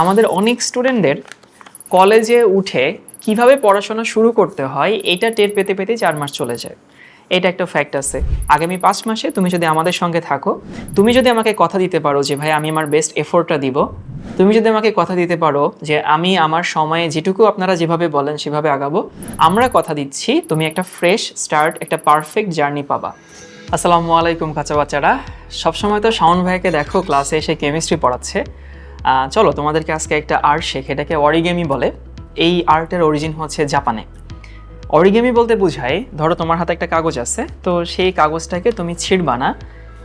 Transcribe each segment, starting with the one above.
আমাদের অনেক স্টুডেন্টদের কলেজে উঠে কীভাবে পড়াশোনা শুরু করতে হয়, এটা টের পেতে পেতে চার মাস চলে যায়। এটা একটা ফ্যাক্ট আছে। আগামী পাঁচ মাসে তুমি যদি আমাদের সঙ্গে থাকো, তুমি যদি আমাকে কথা দিতে পারো যে, ভাই, আমি আমার বেস্ট এফোর্টটা দিব। তুমি যদি আমাকে কথা দিতে পারো যে, আমি আমার সময়ে যেটুকু আপনারা যেভাবে বলেন, সেভাবে আগাবো। আমরা কথা দিচ্ছি, তুমি একটা ফ্রেশ স্টার্ট একটা পারফেক্ট জার্নি পাবা। আসসালামু আলাইকুম, কাঁচা বাচ্চারা। সবসময় তো শাওন ভাইকে দেখো ক্লাসে এসে কেমিস্ট্রি পড়াচ্ছে। চলো, তোমাদেরকে আজকে একটা আর্ট শেখে এটাকে অরিগেমি বলে। এই আর্টের অরিজিন হচ্ছে জাপানে। অরিগেমি বলতে বোঝায় ধরো তোমার হাতে একটা কাগজ আছে, তো সেই কাগজটাকে তুমি ছিঁড়বা না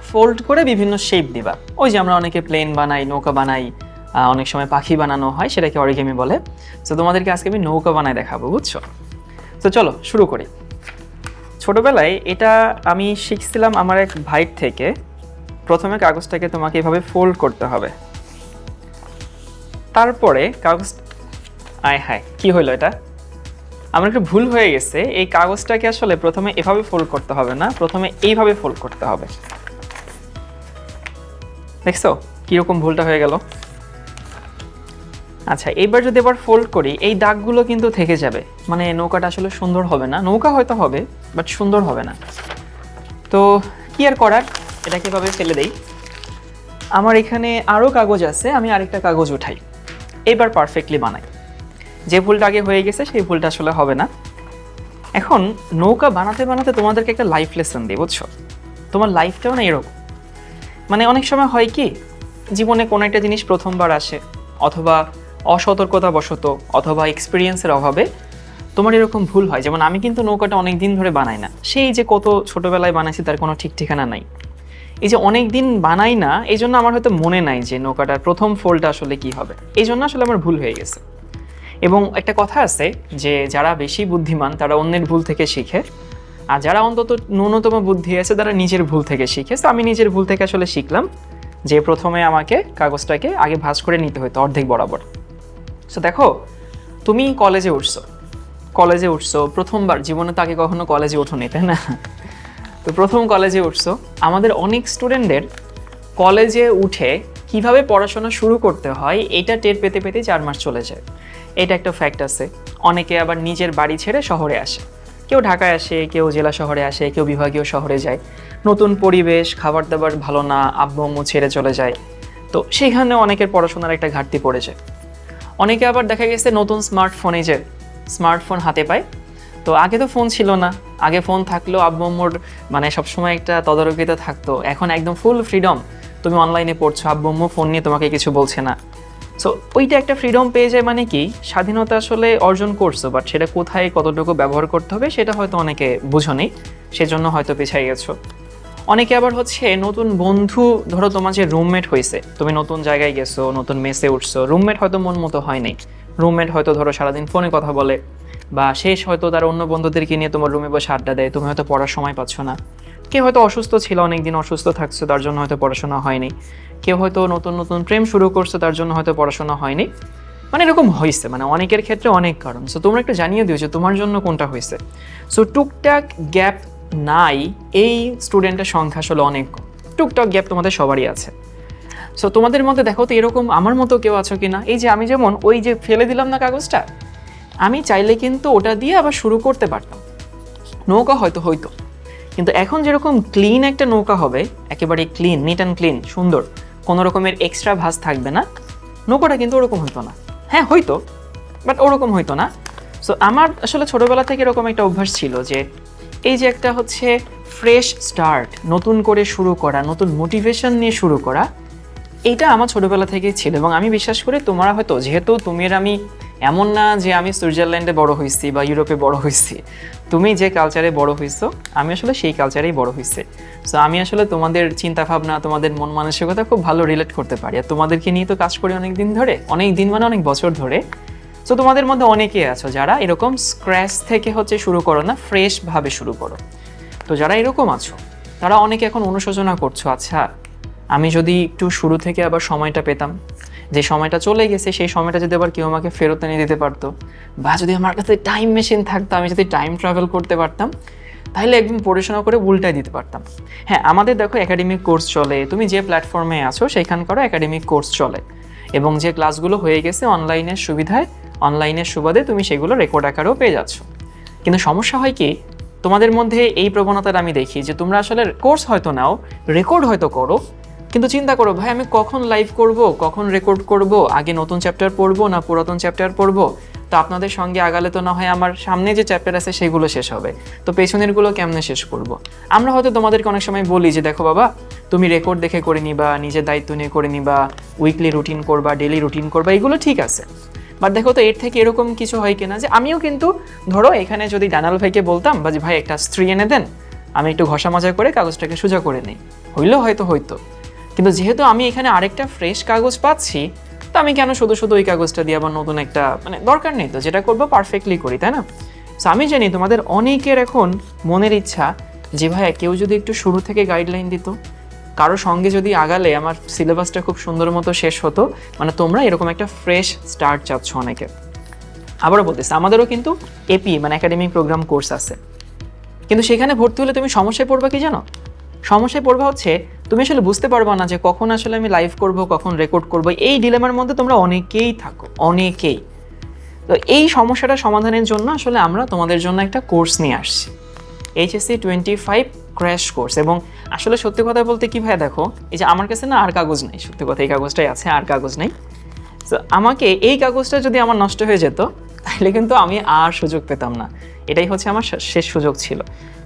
ফোল্ড করে বিভিন্ন শেপ দিবা। ওই যে আমরা অনেকে প্লেন বানাই, নৌকা বানাই অনেক সময় পাখি বানানো হয়, সেটাকে অরিগেমি বলে। তো তোমাদেরকে আজকে আমি নৌকা বানায় দেখাবো, বুঝছ? তো চলো, শুরু করি। ছোটোবেলায় এটা আমি শিখছিলাম আমার এক ভাইট থেকে। প্রথমে কাগজটাকে তোমাকে এভাবে ফোল্ড করতে হবে। তারপরে কাগজ আয় হায়, কি হলো এটা? আমার একটু ভুল হয়ে গেছে। এই কাগজটাকে আসলে প্রথমে এভাবে ফোল্ড করতে হবে না, প্রথমে এইভাবে ফোল্ড করতে হবে। দেখছ কীরকম ভুলটা হয়ে গেল? আচ্ছা এইবার যদি এবার ফোল্ড করি, এই দাগগুলো কিন্তু থেকে যাবে। মানে নৌকাটা আসলে সুন্দর হবে না। নৌকা হয়তো হবে বাট সুন্দর হবে না। তো কি আর করার? এটাকে এভাবে ফেলে দেই। আমার এখানে আরও কাগজ আছে, আমি আরেকটা কাগজ উঠাই। এবার পারফেক্টলি বানাই। যে ভুলটা আগে হয়ে গেছে, সেই ভুলটা আসলে হবে না। এখন নৌকা বানাতে বানাতে তোমাদেরকে একটা লাইফ লেসন দিই, বুঝছ? তোমার লাইফটাও না এরকম। মানে অনেক সময় হয় কি, জীবনে কোনো একটা জিনিস প্রথমবার আসে, অথবা অসতর্কতা বশত অথবা এক্সপিরিয়েন্সের অভাবে তোমার এরকম ভুল হয়। যেমন আমি কিন্তু নৌকাটা অনেক দিন ধরে বানাই না। সেই যে কত ছোটোবেলায় বানাইছি, তার কোনো ঠিক ঠিকানা নাই। এই যে অনেক দিন বানাই না, এই জন্য আমার হয়তো মনে নাই যে নৌকাটার প্রথম ফোলটা আসলে কি হবে। এই জন্য আসলে আমার ভুল হয়ে গেছে। এবং একটা কথা আছে যে যারা বেশি বুদ্ধিমান, তারা অন্যের ভুল থেকে শিখে। আর যারা অন্তত ন্যূনতম বুদ্ধি আছে, তারা নিজের ভুল থেকে শিখে। তো আমি নিজের ভুল থেকে আসলে শিখলাম যে প্রথমে আমাকে কাগজটাকে আগে ভাঁজ করে নিতে হতো অর্ধেক বরাবর। সো দেখো, তুমি কলেজে উঠছো। কলেজে উঠছো, প্রথমবার, জীবনে তো আগে কখনো কলেজে ওঠোনি, তাই না? তো প্রথম কলেজে উঠছো। আমাদের অনেক স্টুডেন্টদের কলেজে উঠে কীভাবে পড়াশোনা শুরু করতে হয়, এটা টের পেতে পেতে চার মাস চলে যায়। এটা একটা ফ্যাক্ট আছে। অনেকে আবার নিজের বাড়ি ছেড়ে শহরে আসে। কেউ ঢাকায় আসে, কেউ জেলা শহরে আসে, কেউ বিভাগীয় শহরে যায়। নতুন পরিবেশ খাবার দাবার ভালো না আব্বু আম্মু ছেড়ে চলে যায়। তো সেখানে অনেকের পড়াশোনার একটা ঘাটতি পড়ে যায়। অনেকে আবার দেখা গেছে নতুন স্মার্টফোন যে স্মার্টফোন হাতে পায় তো আগে তো ফোন ছিল না। আগে ফোন থাকলেও আব্বু আম্মুর মানে সবসময় একটা তদারকিতে থাকতো। এখন একদম ফুল ফ্রিডম তুমি অনলাইনে পড়ছো, আব্বু আম্মু ফোন নিয়ে তোমাকে কিছু বলছে না। সো ওইটা একটা ফ্রিডম পেয়ে যায় মানে কি, স্বাধীনতা আসলে অর্জন করছ বাট সেটা কোথায় কতটুকু ব্যবহার করতে হবে সেটা হয়তো অনেকে বুঝো নেই সেজন্য হয়তো পেছাই গেছো। অনেকে আবার হচ্ছে নতুন বন্ধু, ধরো তোমার যে রুমমেট হয়েছে তুমি নতুন জায়গায় গেছো, নতুন মেসে উঠছো রুমমেট হয়তো মন মতো হয়নি রুমমেট হয়তো ধরো সারাদিন ফোনে কথা বলে। বা শেষ হয়তো তার অন্য বন্ধুদেরকে নিয়ে তোমার রুমে বসে আড্ডা দেয়, তুমি হয়তো পড়ার সময় পাচ্ছ না। কেউ হয়তো অসুস্থ ছিল, অনেকদিন অসুস্থ থাকছো, তার জন্য হয়তো পড়াশোনা হয়নি। কেউ হয়তো নতুন নতুন প্রেম শুরু করছ, তার জন্য হয়তো পড়াশোনা হয়নি। মানে এরকম হয়েছে মানে অনেকের ক্ষেত্রে অনেক কারণ। সো তোমরা একটু জানিয়ে দিও যে তোমার জন্য কোনটা হয়েছে সো টুকটাক গ্যাপ নাই, এই স্টুডেন্টের সংখ্যা আসলে অনেক টুকটাক গ্যাপ তোমাদের সবারই আছে। সো তোমাদের মধ্যে দেখো তো এরকম আমার মতো কেউ আছো কি না এই যে আমি যেমন ওই যে ফেলে দিলাম না কাগজটা? আমি চাইলে কিন্তু ওটা দিয়ে আবার শুরু করতে পারতাম। নৌকা হয়তো হইতো। কিন্তু এখন যেরকম ক্লিন একটা নৌকা হবে, একেবারে ক্লিন নিট অ্যান্ড ক্লিন সুন্দর, কোনো রকমের এক্সট্রা ভাস থাকবে না, নৌকাটা কিন্তু ওরকম হইতো না। হ্যাঁ হইতো বাট ওরকম হইতো না। সো আমার আসলে ছোটোবেলা থেকে এরকম একটা অভ্যাস ছিল যে, এই যে একটা হচ্ছে ফ্রেশ স্টার্ট নতুন করে শুরু করা, নতুন মোটিভেশন নিয়ে শুরু করা, এইটা আমার ছোটোবেলা থেকেই ছিল এবং আমি বিশ্বাস করি তোমরা হয়তো, যেহেতু তুমি আমি এমন না যে আমি সুইজারল্যান্ডে বড় হয়েছি বা ইউরোপে বড় হয়েছি। তুমি যে কালচারে বড় হয়েছো, আমি আসলে সেই কালচারেই বড় হয়েছি। সো আমি আসলে তোমাদের চিন্তা ভাবনা তোমাদের মন মানসিকতা খুব ভালো রিলেট করতে পারি। আর তোমাদেরকে নিয়ে তো কাজ করি অনেক দিন ধরে, অনেক দিন মানে অনেক বছর ধরে। সো তোমাদের মধ্যে অনেকেই আছো যারা এরকম স্ক্র্যাচ থেকে হচ্ছে শুরু করো না ফ্রেশভাবে শুরু করো। তো যারা এরকম আছো, তারা অনেকে এখন অনুশোচনা করছ আচ্ছা আমি যদি একটু শুরু থেকে আবার সময়টা পেতাম যে সময়টা চলে গেছে, সেই সময়টা যদি আবার কেউ আমাকে ফেরত এনে দিতে পারতো, বা যদি আমার কাছে টাইম মেশিন থাকতো, আমি যদি টাইম ট্রাভেল করতে পারতাম, তাহলে একদম পড়াশোনা করে উল্টাই দিতে পারতাম। হ্যাঁ আমাদের দেখো একাডেমিক কোর্স চলে, তুমি যে প্ল্যাটফর্মে আছো সেখানকারও একাডেমিক কোর্স চলে। এবং যে ক্লাসগুলো হয়ে গেছে অনলাইনের সুবিধায় অনলাইনের সুবাদে তুমি সেগুলো রেকর্ড আকারেও পেয়ে যাচ্ছ। কিন্তু সমস্যা হয় কি, তোমাদের মধ্যে এই প্রবণতাটা আমি দেখি যে তোমরা আসলে কোর্স হয়তো নাও রেকর্ড হয়তো করো কিন্তু চিন্তা করো, ভাই, আমি কখন লাইভ করব, কখন রেকর্ড করব, আগে নতুন চ্যাপ্টার পড়ব না পুরাতন চ্যাপ্টার পড়ব? তো আপনাদের সঙ্গে আগালে তো না হয় আমার সামনে যে চ্যাপ্টার আছে সেগুলো শেষ হবে। তো পেছনেরগুলো কেমনে শেষ করব। আমরা হয়তো তোমাদেরকে অনেক সময় বলি যে, দেখো বাবা, তুমি রেকর্ড দেখে করে নিবা, নিজের দায়িত্ব নিয়ে করে নিবা উইকলি রুটিন করবা ডেলি রুটিন করবা, এগুলো ঠিক আছে। বাট দেখো তো, এর থেকে এরকম কিছু হয় কিনা যে, আমিও কিন্তু, ধরো, এখানে যদি ডানাল ভাইকে বলতাম বা যে ভাই, একটা স্ত্রী এনে দেন, আমি একটু ঘষা মাজা করে কাগজটাকে সোজা করে নিই। হইলেও হয়তো হইতো। কিন্তু যেহেতু আমি এখানে আরেকটা ফ্রেশ কাগজ পাচ্ছি, তো আমি কেন শুধু শুধু ওই কাগজটা দিয়ে আবার নতুন একটা মানে দরকার নেই তো, যেটা করব পারফেক্টলি করি, তাই না? সো আমি জানি তোমাদের অনেকের এখন মনের ইচ্ছা যে ভাই কেউ যদি একটু শুরু থেকে গাইডলাইন দিত, কারও সঙ্গে যদি আগালে আমার সিলেবাসটা খুব সুন্দর মতো শেষ হতো মানে তোমরা এরকম একটা ফ্রেশ স্টার্ট চাচ্ছ অনেকে। আবারও বলতেছি, আমাদেরও কিন্তু এপি মানে একাডেমিক প্রোগ্রাম কোর্স আছে। কিন্তু সেখানে ভর্তি হলে তুমি সমস্যায় পড়বে কি জানো? সমস্যায় পড়বা হচ্ছে, তুমি আসলে বুঝতে পারবা না যে কখন আসলে আমি লাইভ করব, কখন রেকর্ড করব। এই ডিলেমার মধ্যে তোমরা অনেকেই থাকো, অনেকেই। তো এই সমস্যাটা সমাধানের জন্য আসলে আমরা তোমাদের জন্য একটা কোর্স নিয়ে আসছি। HSC twenty five crash course এবং আসলে সত্যি কথা বলতে কি ভাই দেখো, এই যে আমার কাছে না আর কাগজ নেই, সত্যি কথা এই কাগজটাই আছে, আর কাগজ নেই। তো আমাকে এই কাগজটা যদি আমার নষ্ট হয়ে যেত তাহলে কিন্তু আমি আর সুযোগ পেতাম না। এটাই হচ্ছে আমার শেষ সুযোগ ছিল।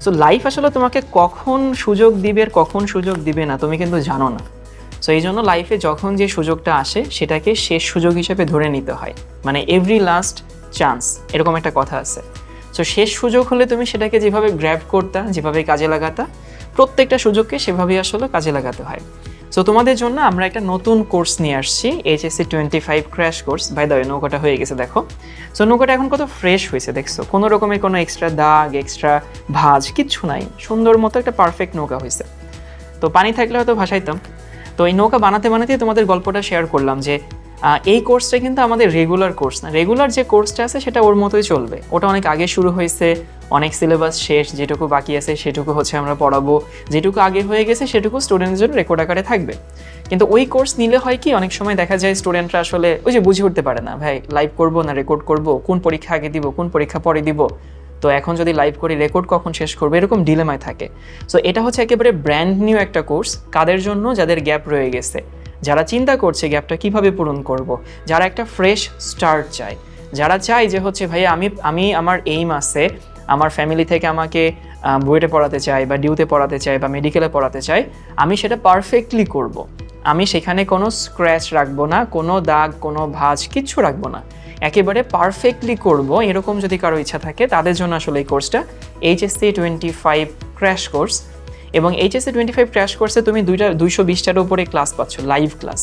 সো লাইফ আসলে তোমাকে কখন সুযোগ দিবে আর কখন সুযোগ দিবে না, তুমি কিন্তু জানো না। সো এই জন্য লাইফে যখন যে সুযোগটা আসে, সেটাকে শেষ সুযোগ হিসেবে ধরে নিতে হয়। মানে এভরি লাস্ট চান্স এরকম একটা কথা আছে। সো শেষ সুযোগ হলে তুমি সেটাকে যেভাবে গ্র্যাব করতা, যেভাবে কাজে লাগাতা, প্রত্যেকটা সুযোগকে সেভাবেই আসলে কাজে লাগাতে হয়। সো তোমাদের জন্য আমরা একটা নতুন কোর্স নিয়ে আসছি HSC twenty five crash course ভাই দয় নৌকাটা হয়ে গেছে, দেখো। সো নৌকাটা এখন কত ফ্রেশ হয়েছে, দেখছ? কোনো রকমের কোনো এক্সট্রা দাগ এক্সট্রা ভাজ, কিচ্ছু নাই। সুন্দর মতো একটা পারফেক্ট নৌকা হয়েছে। তো পানি থাকলে হয়তো ভাসাইতাম। তো এই নৌকা বানাতে বানাতে তোমাদের গল্পটা শেয়ার করলাম যে এই কোর্সটা কিন্তু আমাদের রেগুলার কোর্স না। রেগুলার যে কোর্সটা আছে, সেটা ওর মতোই চলবে। ওটা অনেক আগে শুরু হয়েছে, অনেক সিলেবাস শেষ, যেটুকু বাকি আছে, সেটুকু হচ্ছে আমরা পড়াবো। যেটুকু আগে হয়ে গেছে, সেটুকু স্টুডেন্টদের জন্য রেকর্ড আকারে থাকবে। কিন্তু ওই কোর্স নিলে হয় কি, অনেক সময় দেখা যায় স্টুডেন্টরা আসলে ওই যে বুঝে উঠতে পারে না, ভাই লাইভ করব না রেকর্ড করব, কোন পরীক্ষা আগে দিব, কোন পরীক্ষা পরে দিব? তো এখন যদি লাইভ করি রেকর্ড কখন শেষ করব? এরকম ডিলেমায় থাকে। সো এটা হচ্ছে একেবারে ব্র্যান্ড নিউ একটা কোর্স কাদের জন্য? যাদের গ্যাপ রয়ে গেছে। যারা চিন্তা করছে গ্যাপটা কীভাবে পূরণ করব। যারা একটা ফ্রেশ স্টার্ট চায়, যারা চায় যে হচ্ছে ভাই আমি আমি আমার এইম আছে, আমার ফ্যামিলি থেকে আমাকে বুয়েটে পড়াতে চাই বা ডিউতে পড়াতে চাই বা মেডিকেলে পড়াতে চাই আমি সেটা পারফেক্টলি করব। আমি সেখানে কোনো স্ক্র্যাচ রাখব না, কোনো দাগ, কোনো ভাজ কিচ্ছু রাখব না একেবারে পারফেক্টলি করব, এরকম যদি কারও ইচ্ছা থাকে, তাদের জন্য আসলে এই কোর্সটা HSC twenty five crash course এবং এইচএসসি টোয়েন্টি ফাইভ ক্র্যাশ কোর্সে তুমি দুইটা, দুইশো বিশটার উপরে ক্লাস পাচ্ছ লাইভ ক্লাস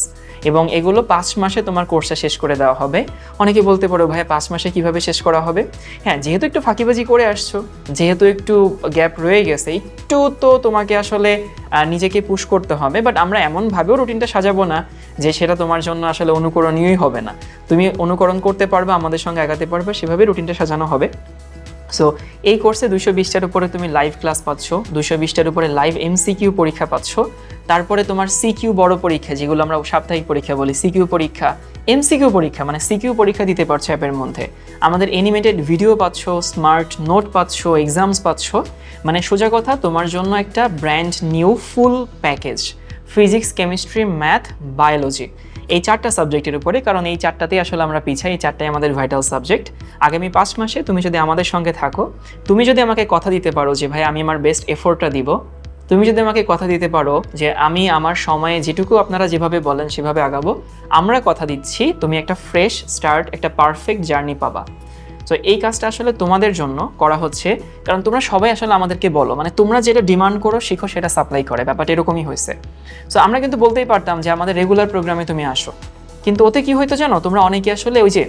এবং এগুলো পাঁচ মাসে তোমার কোর্সটা শেষ করে দেওয়া হবে। অনেকে বলতে পারো ভাই পাঁচ মাসে কীভাবে শেষ করা হবে? হ্যাঁ যেহেতু একটু ফাঁকিবাজি করে আসছো, যেহেতু একটু গ্যাপ রয়ে গেছে, একটু তো তোমাকে আসলে নিজেকে পুশ করতে হবে। বাট আমরা এমনভাবেও রুটিনটা সাজাবো না যে সেটা তোমার জন্য আসলে অনুকরণীয়ই হবে না। তুমি অনুকরণ করতে পারবে, আমাদের সঙ্গে আগাতে পারবে, সেভাবে রুটিনটা সাজানো হবে। সো এই কোর্সে দুশো বিশটার উপরে তুমি লাইভ ক্লাস পাচ্ছ দুশো বিশটার উপরে লাইভ এমসিকিউ পরীক্ষা পাচ্ছ। তারপরে তোমার সিকিউ বড় পরীক্ষা, যেগুলো আমরা সাপ্তাহিক পরীক্ষা বলি সিকিউ পরীক্ষা এমসিকিউ পরীক্ষা মানে সিকিউ পরীক্ষা দিতে পারছ অ্যাপের মধ্যে। আমাদের অ্যানিমেটেড ভিডিও পাচ্ছ স্মার্ট নোট পাচ্ছ এক্সামস পাচ্ছ। মানে সোজা কথা, তোমার জন্য একটা brand new full package physics chemistry math biology এই চারটা সাবজেক্টের উপরে, কারণ এই চারটাতেই আসলে আমরা পিছাই, এই চারটাই আমাদের ভাইটাল সাবজেক্ট আগামী পাঁচ মাসে তুমি যদি আমাদের সঙ্গে থাকো, তুমি যদি আমাকে কথা দিতে পারো যে, ভাই, আমি আমার বেস্ট এফোর্টটা দিব। তুমি যদি আমাকে কথা দিতে পারো যে, আমি আমার সময়ে যেটুকু আপনারা যেভাবে বলেন সেভাবে আগাবো, আমরা কথা দিচ্ছি, তুমি একটা ফ্রেশ স্টার্ট একটা পারফেক্ট জার্নি পাবা। তো এই কাজটা আসলে তোমাদের জন্য করা হচ্ছে, কারণ তোমরা সবাই আসলে আমাদেরকে বলো মানে তোমরা যেটা ডিমান্ড করো, শিখো, সেটা সাপ্লাই করে, ব্যাপারটা এরকমই হয়েছে। সো আমরা কিন্তু বলতেই পারতাম যে আমাদের রেগুলার প্রোগ্রামে তুমি আসো। কিন্তু ওতে কি হইতো জানো, তোমরা অনেকে আসলে ওই যে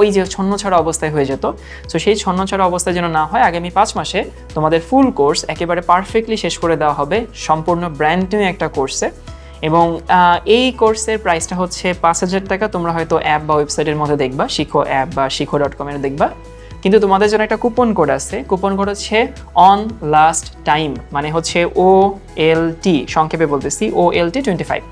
ওই যে ছন্ন ছাড়া অবস্থায় হয়ে যেত। সো সেই ছন্ন ছাড়া অবস্থায় যেন না হয়, আগামী পাঁচ মাসে তোমাদের ফুল কোর্স একেবারে পারফেক্টলি শেষ করে দেওয়া হবে, সম্পূর্ণ ব্র্যান্ড নিউ একটা কোর্সে এবং এই কোর্সের প্রাইসটা হচ্ছে পাঁচ হাজার টাকা। তোমরা হয়তো অ্যাপ বা ওয়েবসাইটের মধ্যে দেখবা, শিখো অ্যাপ বা শিখো ডট কমের দেখবা। কিন্তু তোমাদের জন্য একটা কুপন কোড আছে। কুপন কোড হচ্ছে অন লাস্ট টাইম মানে হচ্ছে ও এল টি সংক্ষেপে বলতেছি O L T twenty five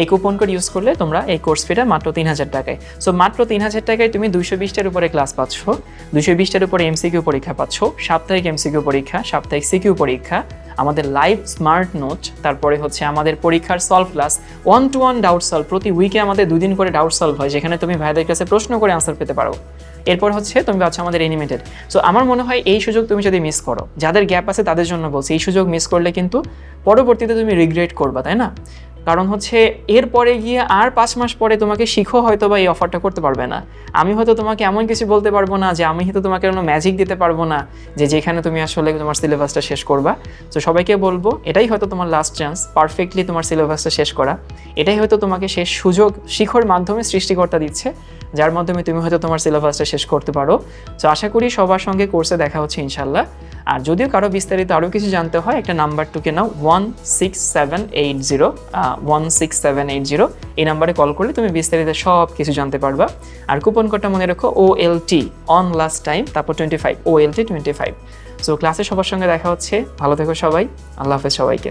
এই কুপন কোড ইউজ করলে তোমরা এই কোর্স ফিটা মাত্র তিন হাজার টাকায়। সো মাত্র তিন হাজার টাকায় তুমি দুইশো বিশটার উপরে ক্লাস পাচ্ছ দুশো বিশটার উপরে এমসিকিউ পরীক্ষা পাচ্ছ, সাপ্তাহিক এমসিকিউ পরীক্ষা, সাপ্তাহিক সিকিউ পরীক্ষা আমাদের লাইভ স্মার্ট নোট তারপরে হচ্ছে আমাদের পরীক্ষার solve class one to one doubt solve প্রতি উইকে আমাদের দুদিন করে ডাউট সলভ হয়, যেখানে তুমি ভাইদের কাছে প্রশ্ন করে আনসার পেতে পারো। এরপর হচ্ছে তুমি পাচ্ছ আমাদের এনিমেটেড সো আমার মনে হয় এই সুযোগ তুমি যদি মিস করো, যাদের গ্যাপ আছে তাদের জন্য বলছি, এই সুযোগ মিস করলে কিন্তু পরবর্তীতে তুমি রিগ্রেট করবা, তাই না? কারণ হচ্ছে এরপরে গিয়ে আর পাঁচ মাস পরে তোমাকে শিখো হয়তো বা এই অফারটা করতে পারবে না। আমি হয়তো তোমাকে এমন কিছু বলতে পারব না যে আমি হয়তো তোমাকে কোনো ম্যাজিক দিতে পারব না যে যেখানে তুমি আসলে তোমার সিলেবাসটা শেষ করবা। তো সবাইকে বলব, এটাই হয়তো তোমার লাস্ট চান্স পারফেক্টলি তোমার সিলেবাসটা শেষ করা। এটাই হয়তো তোমাকে শেষ সুযোগ, শিখর মাধ্যমে সৃষ্টিকর্তা দিচ্ছে, যার মাধ্যমে তুমি হয়তো তোমার সিলেবাসটা শেষ করতে পারো। তো আশা করি সবার সঙ্গে কোর্সে দেখা হচ্ছে ইনশাল্লাহ আর যদিও কারও বিস্তারিত আরও কিছু জানতে হয়, একটা নাম্বার টুকে নাও one six seven eight zero one six seven eight zero এই নাম্বারে কল করলে তুমি বিস্তারিত সব কিছু জানতে পারবা। আর কুপন কোডটা মনে রেখো O L T on last time তারপর twenty five O L T twenty five so ক্লাসে সবার সঙ্গে দেখা হচ্ছে, ভালো থেকো সবাই, আল্লাহ হাফেজ সবাইকে।